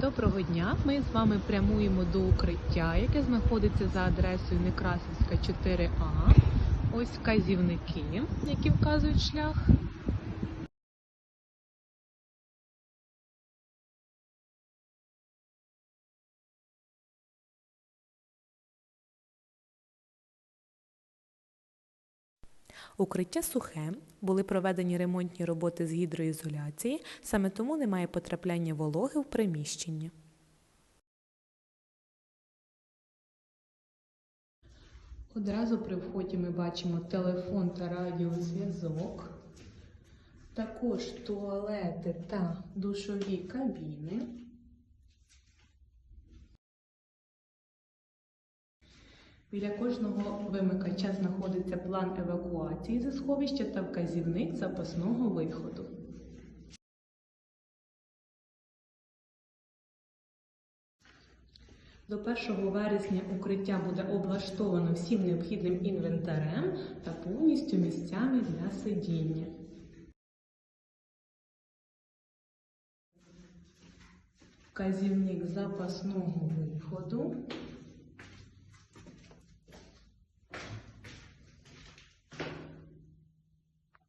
Доброго дня! Ми з вами прямуємо до укриття, яке знаходиться за адресою Некрасівська 4А. Ось вказівники, які вказують шлях. Укриття сухе, були проведені ремонтні роботи з гідроізоляції, саме тому немає потрапляння вологи в приміщення. Одразу при вході ми бачимо телефон та радіозв'язок, також туалети та душові кабіни. Біля кожного вимикача знаходиться план евакуації зі сховища та вказівник запасного виходу. До 1 вересня укриття буде облаштовано всім необхідним інвентарем та повністю місцями для сидіння. Вказівник запасного виходу.